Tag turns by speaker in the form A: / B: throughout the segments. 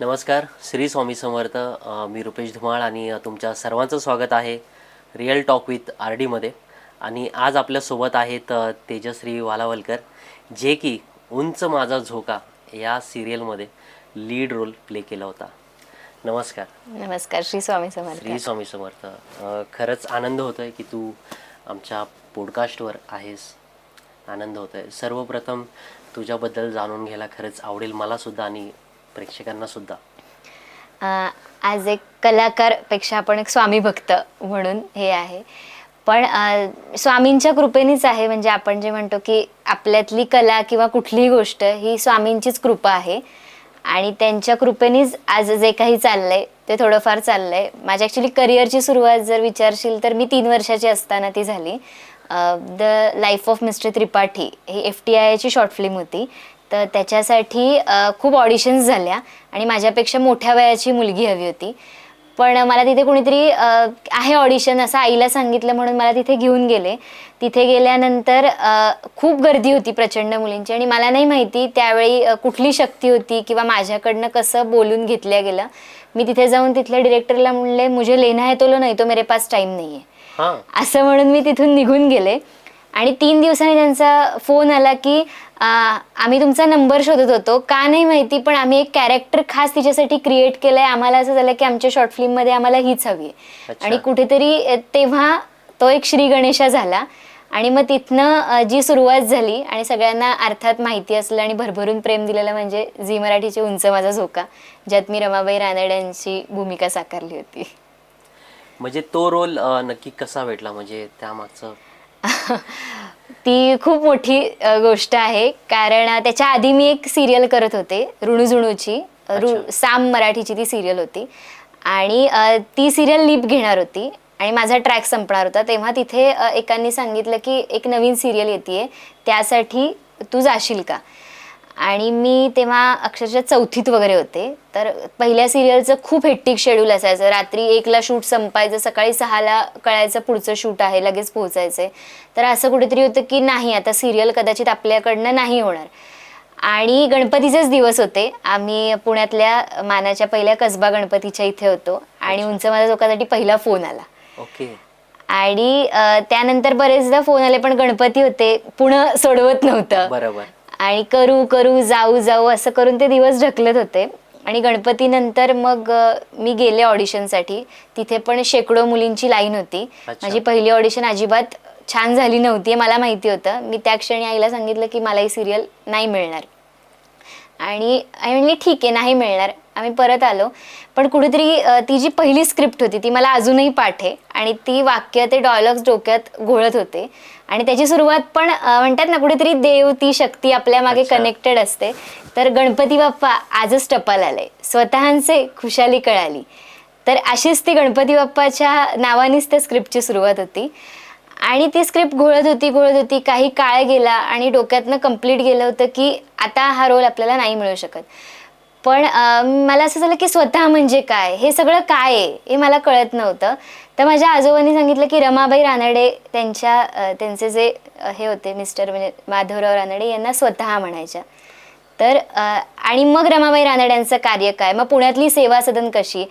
A: नमस्कार श्री स्वामी समर्थ मी रुपेश धुमाळ आणि तुमच्या सर्वांचं स्वागत आहे रिअल टॉक विथ आर डीमध्ये आणि आज आपल्यासोबत आहेत तेजश्री वालावलकर जे की उंच माझा झोका या सिरियलमध्ये लीड रोल प्ले केला होता. नमस्कार.
B: नमस्कार श्री स्वामी समर्थ.
A: श्री स्वामी समर्थ. खरंच आनंद होतो आहे की तू आमच्या पॉडकास्टवर आहेस. आनंद होतो आहे सर्वप्रथम तुझ्याबद्दल जाणून घ्यायला खरंच आवडेल मलासुद्धा आणि प्रेक्षकांनासुद्धा
B: ॲज एक कलाकारपेक्षा आपण एक स्वामी भक्त म्हणून हे आहे. पण स्वामींच्या कृपेनेच आहे म्हणजे आपण जे म्हणतो की आपल्यातली कला किंवा कुठलीही गोष्ट ही स्वामींचीच कृपा आहे. आणि त्यांच्या कृपेनेच आज जे काही चाललंय ते थोडंफार चाललंय. माझ्या ॲक्च्युली करिअरची सुरुवात जर विचारशील तर मी तीन वर्षाची असताना ती झाली. The life of mister Tripathi he F T आयची शॉर्ट फिल्म होती. तर त्याच्यासाठी खूप ऑडिशन्स झाल्या आणि माझ्यापेक्षा मोठ्या वयाची मुलगी हवी होती. पण मला तिथे कोणीतरी आहे ऑडिशन असं आईला सांगितलं म्हणून मला तिथे घेऊन गेले. तिथे गेल्यानंतर खूप गर्दी होती प्रचंड मुलींची आणि मला नाही माहिती त्यावेळी कुठली शक्ती होती किंवा माझ्याकडनं कसं बोलून घेतल्या गेलं. मी तिथे जाऊन तिथल्या डिरेक्टरला म्हणले मुझे लेना है तो लो नाही तो मेरे पास टाईम नाही आहे असं म्हणून मी तिथून निघून गेले. आणि तीन दिवसांनी त्यांचा फोन आला की आम्ही तुमचा नंबर शोधत होतो. का नाही माहिती पण आम्ही एक कॅरेक्टर खास तिच्यासाठी क्रिएट केलंय. आम्हाला असं झालं की आमच्या शॉर्ट फिल्ममध्ये आम्हाला हीच हवी आहे. आणि कुठेतरी तेव्हा तो एक श्री गणेशा झाला. आणि मग तिथनं जी सुरुवात झाली आणि सगळ्यांना अर्थात माहिती असलं आणि भरभरून प्रेम दिलेलं म्हणजे झी मराठीचे उंच माझा झोका ज्यात मी रमाबाई रानड्यांची भूमिका साकारली होती.
A: म्हणजे तो रोल नक्की कसा भेटला? म्हणजे त्यामागचं
B: ती खूप मोठी गोष्ट आहे. कारण त्याच्या आधी मी एक सिरियल करत होते ऋणुजुणूची ऋ
A: अच्छा.
B: साम मराठीची ती सिरियल होती. आणि ती सिरियल लिप घेणार होती. आणि माझा ट्रॅक संपणार होता. तेव्हा तिथे एकांनी सांगितलं की एक नवीन सिरियल येते त्यासाठी तू जाशील का? आणि मी तेव्हा अक्षरशः चौथीत वगैरे होते. तर पहिल्या सिरियलचं खूप हेक्टिक शेड्यूल असायचं. रात्री एकला शूट संपायचं सकाळी सहाला कळायचं पुढचं शूट आहे लगेच पोहोचायचे. तर असं कुठेतरी होतं की नाही आता सिरियल कदाचित आपल्याकडनं नाही होणार. आणि गणपतीचेच दिवस होते. आम्ही पुण्यातल्या मानाच्या पहिल्या कसबा गणपतीच्या इथे होतो. आणि उंच माझ्या चौकासाठी पहिला फोन आला.
A: ओके.
B: आणि त्यानंतर बरेचदा फोन आले पण गणपती होते. पुणं सोडवत नव्हतं.
A: बरोबर.
B: आणि करू करू जाऊ जाऊ असं करून ते दिवस ढकलत होते. आणि गणपतीनंतर मग मी गेले ऑडिशनसाठी तिथे पण शेकडो मुलींची लाईन होती. माझी पहिली ऑडिशन अजिबात छान झाली नव्हती मला माहिती होतं. मी त्या क्षणी आईला सांगितलं की मला ही सिरियल नाही मिळणार. आणि आई म्हणली ठीक आहे नाही मिळणार. आम्ही परत आलो. पण कुठेतरी ती जी पहिली स्क्रिप्ट होती ती मला अजूनही पाठ. आहे आणि ती वाक्य ते डायलॉग्स डोक्यात घोळत होते. आणि त्याची सुरुवात पण म्हणतात ना कुठेतरी देव ती शक्ती आपल्या मागे. कनेक्टेड असते. तर गणपती बाप्पा आजच टपाल आले. स्वतःचे खुशाली कळाली. तर अशीच ती गणपती बाप्पाच्या नावानेच त्या स्क्रिप्टची सुरुवात होती. आणि ती स्क्रिप्ट घोळत होती घोळत होती. काही काळ गेला आणि डोक्यातनं कंप्लीट गेलं होतं की आता हा रोल आपल्याला नाही मिळू शकत. पण मला असं झालं की स्वतः म्हणजे काय? हे सगळं काय आहे? हे मला कळत नव्हतं. तर माझ्या आजोबांनी सांगितलं की रमाबाई रानडे त्यांच्या त्यांचे जे हे होते मिस्टर म्हणजे माधवराव रानडे यांना स्वतः म्हणायच्या. तर आणि मग रमाबाई रानड्यांचं कार्य काय? मग पुण्यातली सेवा सदन कशी?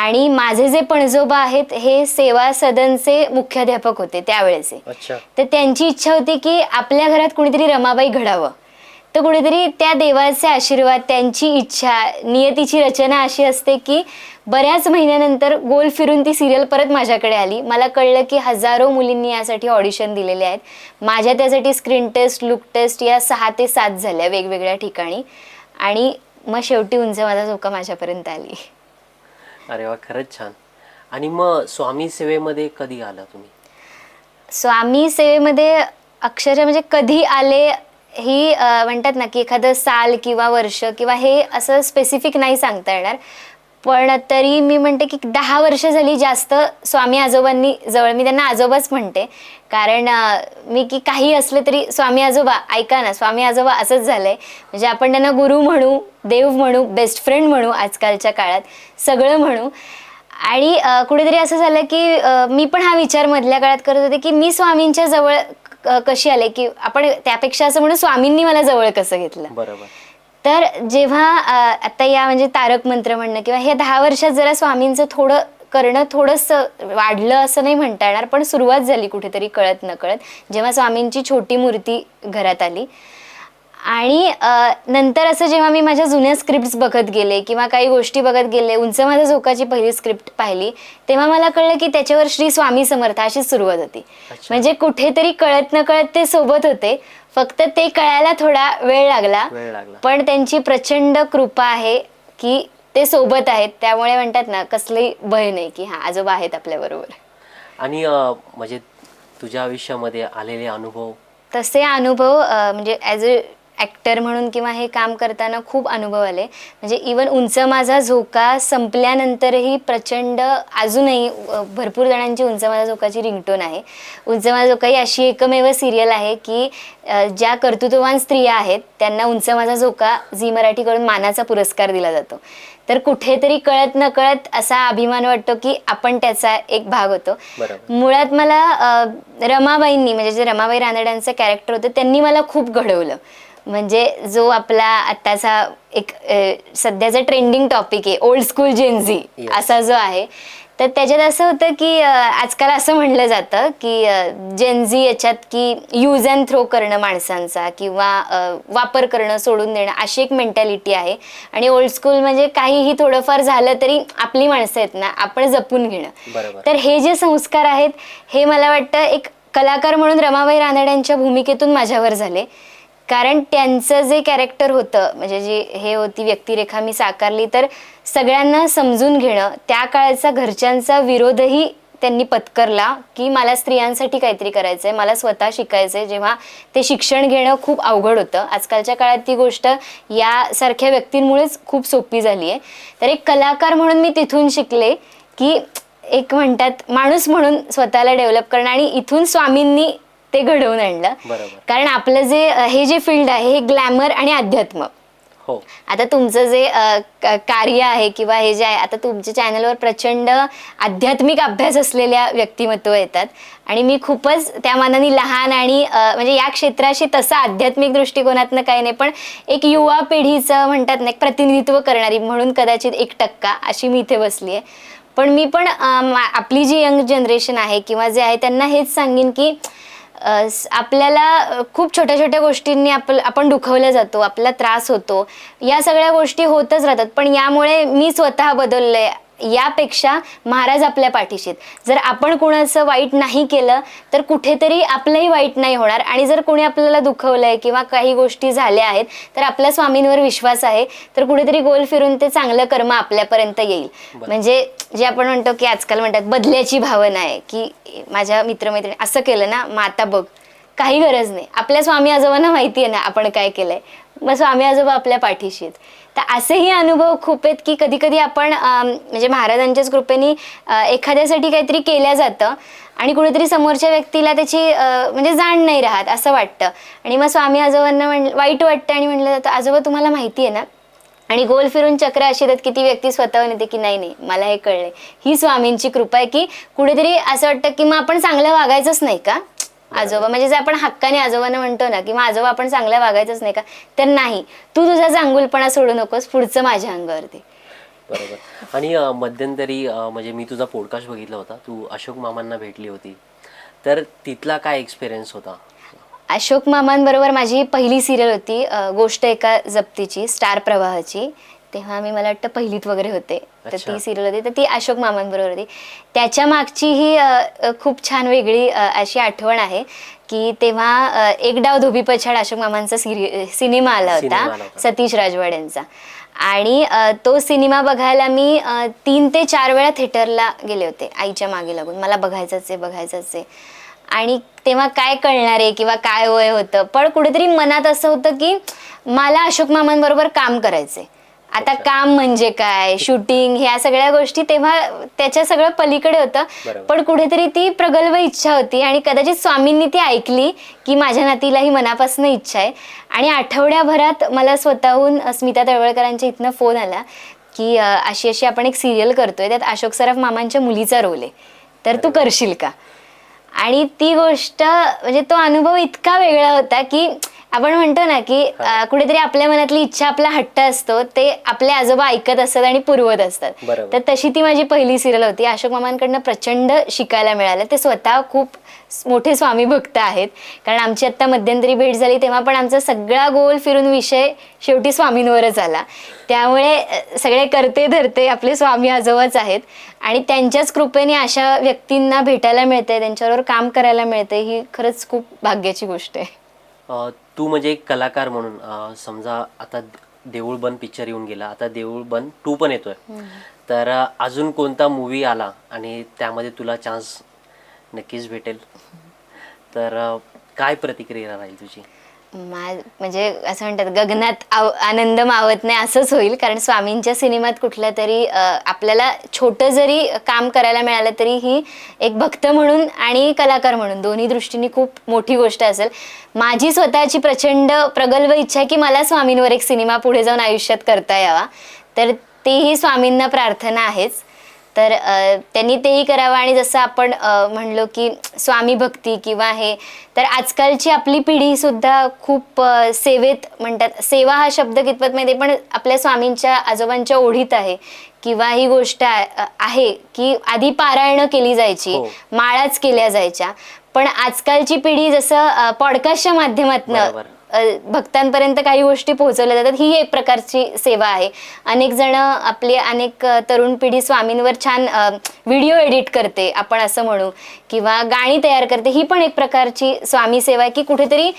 B: आणि माझे जे पणजोबा आहेत हे सेवा सदनचे मुख्याध्यापक होते त्यावेळेचे. तर त्यांची इच्छा होती की आपल्या घरात कुणीतरी रमाबाई घडावं. तर कुणीतरी त्या देवाचे आशीर्वाद त्यांची इच्छा नियतीची रचना अशी असते की बऱ्याच महिन्यानंतर गोल फिरून ती सिरियल परत माझ्याकडे आली. मला कळलं की हजारो मुलींनी यासाठी ऑडिशन दिलेले आहेत. माझ्या त्यासाठी स्क्रीन टेस्ट लुक टेस्ट या सहा ते सात झाल्या वेगवेगळ्या ठिकाणी. आणि मग शेवटी उंच माझा झोका माझ्यापर्यंत आली.
A: अरे वा खरंच छान. आणि मग स्वामी सेवेमध्ये कधी आला तुम्ही?
B: स्वामी सेवेमध्ये अक्षरशः म्हणजे कधी आले ही म्हणतात ना की एखादं साल किंवा वर्ष किंवा हे असं स्पेसिफिक नाही सांगता येणार. पण तरी मी म्हणते की दहा वर्ष झाली जास्त स्वामी आजोबांनी जवळ मी त्यांना आजोबाच म्हणते. कारण मी की काही असले तरी स्वामी आजोबा ऐका ना स्वामी आजोबा असंच झालंय. म्हणजे आपण त्यांना गुरु म्हणू देव म्हणू बेस्ट फ्रेंड म्हणू आजकालच्या काळात सगळं म्हणू. आणि कुठेतरी असं झालं की मी पण हा विचार मधल्या काळात करत होते की मी स्वामींच्या जवळ क- कशी आले की आपण त्यापेक्षा असं म्हणू स्वामींनी मला जवळ कसं घेतलं.
A: बरोबर.
B: तर जेव्हा अ, आता या म्हणजे तारक मंत्र म्हणणं किंवा हे दहा वर्षात जरा स्वामींचं थोडं करणं थोडंसं वाढलं असं नाही म्हणता येणार पण सुरुवात झाली कुठेतरी कळत न कळत जेव्हा स्वामींची छोटी मूर्ती घरात आली. आणि अ, नंतर असं जेव्हा मी माझ्या जुन्या स्क्रिप्ट्स बघत गेले किंवा काही गोष्टी बघत गेले उंच माझ्या झोकाची पहिली स्क्रिप्ट पाहिली तेव्हा मला कळलं की त्याच्यावर श्री स्वामी समर्थ अशीच सुरुवात होती. म्हणजे कुठेतरी कळत न कळत ते सोबत होते फक्त ते कळायला थोडा वेळ लागला.
A: वेळ लागला.
B: पण त्यांची प्रचंड कृपा आहे की ते सोबत आहेत त्यामुळे म्हणतात ना कसलंही भय नाही की हा आजोबा आहेत आपल्या बरोबर.
A: आणि अ, म्हणजे तुझ्या आयुष्यामध्ये आलेले अनुभव?
B: तसे अनुभव अ, म्हणजे ॲज अ ॲक्टर म्हणून किंवा हे काम करताना खूप अनुभव आले. म्हणजे इवन उंच माझा झोका संपल्यानंतरही प्रचंड अजूनही भरपूर जणांची उंच माझा झोकाची रिंगटोन आहे. उंच माझा झोका ही अशी एकमेव सिरियल आहे की ज्या कर्तृत्ववान स्त्रिया आहेत त्यांना उंच माझा झोका झी मराठीकडून मानाचा पुरस्कार दिला जातो. तर कुठेतरी कळत न कळत असा अभिमान वाटतो की आपण त्याचा एक भाग होतो. मुळात मला रमाबाईंनी म्हणजे जे रमाबाई रानड्यांचं कॅरेक्टर होतं त्यांनी मला खूप घडवलं. म्हणजे जो आपला आत्ताचा एक सध्याचा ट्रेंडिंग टॉपिक आहे ओल्ड स्कूल जेनझी. असा जो आहे तर त्याच्यात असं होतं की आजकाल असं म्हणलं जातं की जेनझी याच्यात की यूज अँड थ्रो करणं माणसांचा किंवा वापर करणं सोडून देणं अशी एक मेंटॅलिटी आहे. आणि ओल्ड स्कूल म्हणजे काहीही थोडंफार झालं तरी आपली माणसं आहेत ना आपण जपून घेणं. तर हे जे संस्कार आहेत हे मला वाटतं एक कलाकार म्हणून रमाबाई रानड्यांच्या भूमिकेतून माझ्यावर झाले. कारण त्यांचं जे कॅरेक्टर होतं म्हणजे जी हे होती व्यक्तिरेखा मी साकारली तर सगळ्यांना समजून घेणं त्या काळाचा घरच्यांचा विरोधही त्यांनी पत्करला की मला स्त्रियांसाठी काहीतरी करायचंय मला स्वतः शिकायचंय. जेव्हा ते शिक्षण घेणं खूप अवघड होतं. आजकालच्या काळात ती गोष्ट यासारख्या व्यक्तींमुळेच खूप सोपी झाली आहे तर एक कलाकार म्हणून मी तिथून शिकले की एक म्हणतात माणूस म्हणून स्वतःला डेव्हलप करणं आणि इथून स्वामींनी ते घडवून आणलं.
A: बरोबर.
B: कारण आपलं जे अ, हे जे फील्ड आहे हे ग्लॅमर आणि अध्यात्म.
A: हो.
B: आता तुमचं जे अ, क- कार्य आहे किंवा हे जे आहे आता तुमच्या चॅनलवर प्रचंड आध्यात्मिक अभ्यास असलेल्या व्यक्तिमत्व येतात. आणि मी खूपच त्या मानाने लहान आणि अ, म्हणजे या क्षेत्राशी तसं आध्यात्मिक दृष्टिकोनातनं काही नाही पण एक युवा पिढीचं म्हणतात ना एक प्रतिनिधित्व करणारी म्हणून कदाचित एक टक्का अशी मी इथे बसली आहे. पण मी पण अ, मा- आपली जी यंग जनरेशन आहे किंवा जे आहे त्यांना हेच सांगेन की आपल्याला खूप छोट्या छोट्या गोष्टींनी आपल आपण दुखवल्या जातो आपला त्रास होतो. या सगळ्या गोष्टी होतच राहतात पण यामुळे मी स्वतः बदलले. यापेक्षा महाराज आपल्या पाठीशी आहेत. जर आपण कुणाचं वाईट नाही केलं तर कुठेतरी आपलंही वाईट नाही होणार. आणि जर कोणी आपल्याला दुखवलंय किंवा काही गोष्टी झाल्या आहेत तर आपल्या स्वामींवर विश्वास आहे. तर कुठेतरी गोल फिरून ते चांगलं कर्म आपल्यापर्यंत येईल. म्हणजे जे आपण म्हणतो की आजकाल म्हणतात बदल्याची भावना आहे की माझ्या मित्रमैत्रिणी असं केलं ना मग आता बघ काही गरज नाही. आपल्या स्वामी आजोबांना माहिती आहे ना आपण काय केलंय. मग स्वामी आजोबा आपल्या पाठीशी आहेत तर असेही अनुभव खूप आहेत की कधी कधी आपण म्हणजे महाराजांच्याच कृपेने एखाद्यासाठी काहीतरी केलं जातं आणि कुठेतरी समोरच्या व्यक्तीला त्याची म्हणजे जाण नाही राहत असं वाटतं. आणि मग स्वामी आजोबांना म्हण वाईट वाटतं आणि म्हटलं जातं आजोबा तुम्हाला माहिती आहे ना? आणि गोल फिरून चक्र अशी येतात की ती व्यक्ती स्वतःहून येते की नाही नाही मला हे कळले ही स्वामींची कृपा आहे की कुठेतरी असं वाटतं की मग आपण चांगलं वागायचंच नाही का? आजोबा म्हणजे जे आपण हक्काने आजोबांना म्हणतो ना की मग आजोबा आपण चांगलं वागायचंच नाही का? तर नाही. तू तुझा चांगुलपणा सोडू नकोस पुढचं माझ्या अंगावरती.
A: बरोबर. आणि अ, मध्यंतरी अ, म्हणजे मी तुझा पॉडकास्ट बघितला होता. तू अशोक मामांना भेटली होती. तर तिथला काय एक्सपिरियन्स होता?
B: अशोक मामांबरोबर माझी पहिली सिरियल होती अ, गोष्ट एका जप्तीची स्टार प्रवाहाची. तेव्हा मी मला वाटतं पहिलीत वगैरे होते. तर
A: अच्छा.
B: ती सिरियल होती. तर ती अशोक मामांबरोबर होती. त्याच्या मागची ही अ, अ, खूप छान वेगळी अ, अशी आठवण आहे की तेव्हा अ, एक डाव धोबी पछाड अशोक मामांचा सिरि सिनेमा आला
A: सिनेमा आला
B: होता
A: होता.
B: सतीश राजवाड्यांचा. आणि अ, तो सिनेमा बघायला मी अ, तीन ते चार वेळा थिएटरला गेले होते आईच्या मागे लागून. मला बघायचंच आहे बघायचंच आहे. आणि तेव्हा काय कळणार आहे किंवा काय वय होतं? पण कुठेतरी मनात असं होतं की मला अशोक मामांबरोबर काम करायचंय. आता. काम म्हणजे काय? शूटिंग ह्या सगळ्या गोष्टी तेव्हा त्याच्या सगळं पलीकडे होतं. पण कुठेतरी ती प्रगल्भ इच्छा होती आणि कदाचित स्वामींनी ती ऐकली की माझ्या नातीलाही मनापासून इच्छा आहे. आणि आठवड्याभरात मला स्वतःहून स्मिता तळवळकरांच्या इथनं फोन आला की अशी अशी आपण एक सिरियल करतोय. त्यात अशोक सराफ मामांच्या मुलीचा रोल आहे. तर तू करशील का? आणि ती गोष्ट म्हणजे तो अनुभव इतका वेगळा होता की आपण म्हणतो ना की अं, कुठेतरी आपल्या मनातली इच्छा आपला हट्ट असतो ते आपले आजोबा ऐकत असतात आणि पुरवत असतात.
A: बरोबर.
B: तर तशी ती माझी पहिली सिरियल होती. अशोक मामांकडनं प्रचंड शिकायला मिळालं. ते स्वतः खूप मोठे स्वामी भक्त आहेत. कारण आमची आत्ता मध्यंतरी भेट झाली तेव्हा पण आमचा सगळा गोल फिरून विषय शेवटी स्वामींवरच आला. त्यामुळे अ, सगळे करते धरते आपले स्वामी आजोबाच आहेत. आणि त्यांच्याच कृपेने अशा व्यक्तींना भेटायला मिळते त्यांच्याबरोबर काम करायला मिळते ही खरंच खूप भाग्याची गोष्ट आहे.
A: अ, तू म्हणजे एक कलाकार म्हणून अ, समजा आता देऊळ बन पिक्चर येऊन गेला आता देऊळ बन टू पण येतोय. तर अ, अजून कोणता मूवी आला आणि त्यामध्ये तुला चान्स नक्कीच भेटेल? तर अ, काय प्रतिक्रिया राहील तुझी?
B: मा म्हणजे असं म्हणतात गगनात आव आनंद मावत नाही असंच होईल. कारण स्वामींच्या सिनेमात कुठल्या तरी आपल्याला छोटं जरी काम करायला मिळालं तरी ही एक भक्त म्हणून आणि कलाकार म्हणून दोन्ही दृष्टीने खूप मोठी गोष्ट असेल. माझी स्वतःची प्रचंड प्रगल्भ इच्छा आहे की मला स्वामींवर एक सिनेमा पुढे जाऊन आयुष्यात करता यावा. तर तेही स्वामींना प्रार्थना आहेच. तर त्यांनी तेही करावं आणि जसं आपण म्हणलो की स्वामी भक्ती किंवा हे तर आजकालची आपली पिढी सुद्धा खूप सेवेत म्हणतात सेवा हा शब्द कितपत माहिती पण आपल्या स्वामींच्या आजोबांच्या ओढीत आहे. किंवा ही गोष्ट आहे की आधी पारायणं केली जायची
A: हो.
B: माळाच केल्या जायच्या. पण आजकालची पिढी जसं पॉडकास्टच्या माध्यमातून भक्तांपर्यंत काही गोष्टी पोहोचवल्या जातात. ही एक प्रकारची सेवा आहे. अनेक जण आपली अनेक तरुण पिढी स्वामींवर छान व्हिडिओ एडिट करते आपण असं म्हणू किंवा गाणी तयार करते. ही पण एक प्रकारची स्वामी सेवा आहे की कुठेतरी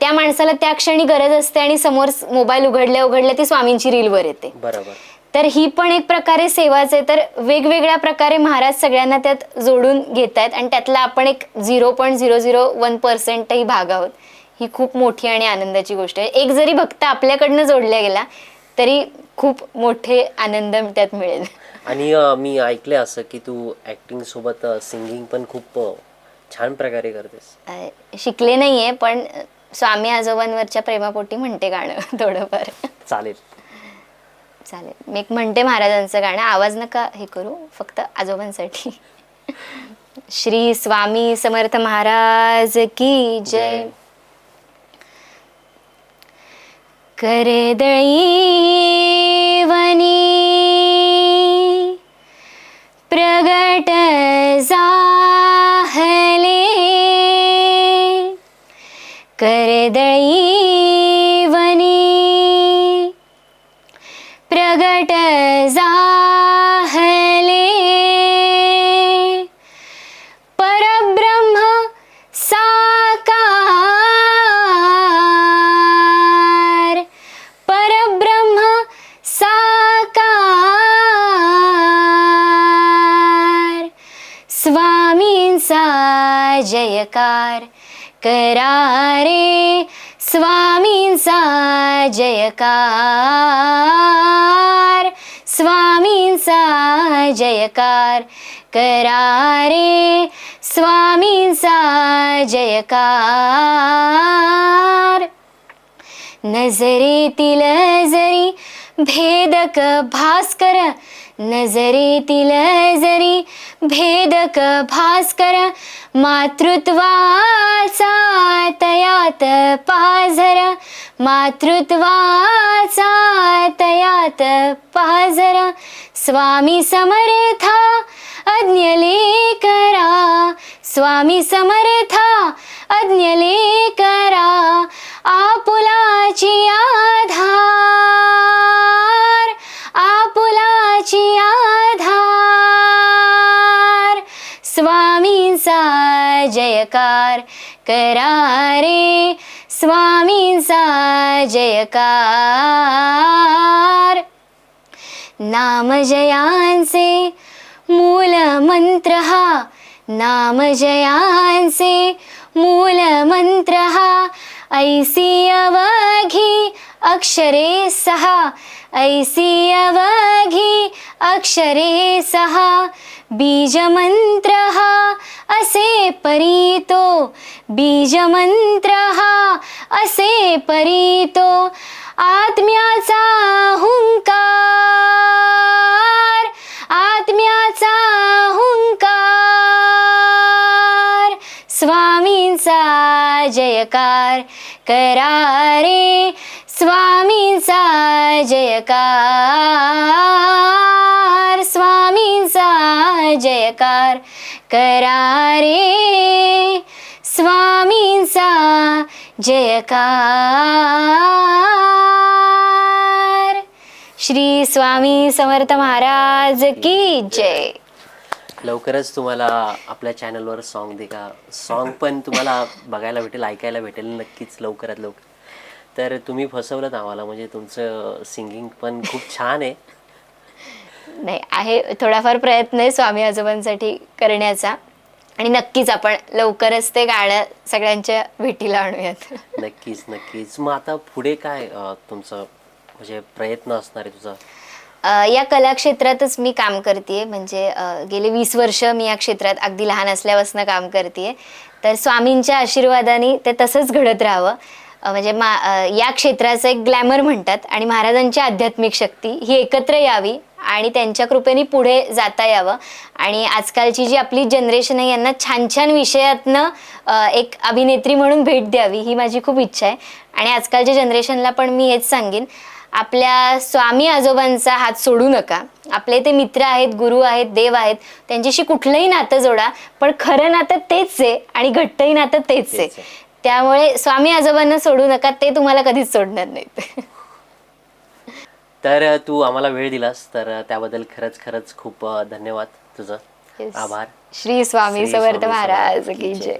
B: त्या माणसाला त्या क्षणी गरज असते आणि समोर मोबाईल उघडल्या उघडल्या ती स्वामींची रीलवर येते.
A: बरोबर.
B: तर ही पण एक प्रकारे सेवाच आहे. तर वेगवेगळ्या प्रकारे महाराज सगळ्यांना त्यात जोडून घेत आहेत आणि त्यातला आपण एक zero point zero zero one पर्सेंटही भाग आहोत. ही खूप मोठी आणि आनंदाची गोष्ट आहे. एक जरी भक्त आपल्याकडनं जोडला गेला तरी खूप मोठे आनंद त्यात मिळेल.
A: आणि अ, मी ऐकलंय असं की तू ऍक्टिंग सोबत सिंगिंग पण खूप अ, छान प्रकारे करतेस.
B: अ, शिकले नाहीये पण अ, स्वामी आजोबांवरच्या प्रेमापोटी म्हणते गाणं थोडंफार.
A: चालेल.
B: चालेल. मी एक म्हणते महाराजांचं गाणं. आवाज नका हे करू फक्त आजोबांसाठी. श्री स्वामी समर्थ महाराज की जय. करदळी वनी प्रगट जाहले। करदळी जयकार करारे स्वामींचा जयकार. स्वामींचा जयकार करारे स्वामींचा जयकार. नजरेतील जरी भेदक भास्कर नजरेतील जरी भेदक भास्कर मातृत्वाचा तयात पाझर मातृत्वाचा तयात पाझर. स्वामी समर्था अज्ञलेकरा स्वामी समर्था अज्ञलेकरा आपुलाची आधार. जयकार करारे स्वामींचा जयकार. नामजयांचे मूल मंत्र हा नामजयांचे मूल मंत्र हा ऐसी अवघी अक्षरे सहा ऐसी अवघी अक्षरे सहा बीजमंत्र हा असे परीतो बीजमंत्र हा असे परीतो आत्म्याचा हुंकार आत्म्याचा हुंकार स्वामींचा जयकार करारे स्वामींचा जयकार स्वामींचा जयकार करारे स्वामींचा जयकार. श्री स्वामी समर्थ महाराज की जय.
A: लवकरच तुम्हाला आपल्या चॅनलवर सॉन्ग दे का सॉन्ग पण तुम्हाला बघायला भेटेल ऐकायला भेटेल नक्कीच लवकरात लवकर. तर तुम्ही फसवलं आम्हाला म्हणजे तुमचं सिंगिंग पण खूप छान आहे.
B: नाही आहे थोडाफार प्रयत्न आहे स्वामी आजोबांसाठी करण्याचा. आणि नक्कीच आपण लवकरच ते गाणं सगळ्यांच्या भेटीला आणूयात.
A: नक्कीच नक्कीच. मग आता पुढे काय अं, तुमचं म्हणजे प्रयत्न असणार आहे तुझा?
B: अ, या कला क्षेत्रातच मी काम करते म्हणजे अ, गेले वीस वर्ष मी या क्षेत्रात अगदी लहान असल्यापासून काम करते तर स्वामींच्या आशीर्वादाने ते तसंच घडत राहावं. म्हणजे मा या क्षेत्राचं एक ग्लॅमर म्हणतात आणि महाराजांची आध्यात्मिक शक्ती ही एकत्र यावी आणि त्यांच्या कृपेने पुढे जाता यावं. आणि आजकालची जी आपली जनरेशन आहे यांना छान छान विषयातनं एक अभिनेत्री म्हणून भेट द्यावी ही माझी खूप इच्छा आहे. आणि आजकालच्या जनरेशनला पण मी हेच सांगेन आपल्या स्वामी आजोबांचा हात सोडू नका. आपले ते मित्र आहेत गुरु आहेत देव आहेत त्यांच्याशी कुठलंही नातं जोडा पण खरं नातं तेच आहे आणि घट्टही नातं तेच आहे. त्यामुळे स्वामी आजोबांना सोडू नका ते तुम्हाला कधीच सोडणार नाहीत.
A: तर तू आम्हाला वेळ दिलास तर त्याबद्दल खरंच खरंच खूप धन्यवाद तुझं.
B: Yes.
A: आभार.
B: श्री स्वामी
A: श्री
B: समर्थ
A: स्वामी
B: महाराज की
A: जय.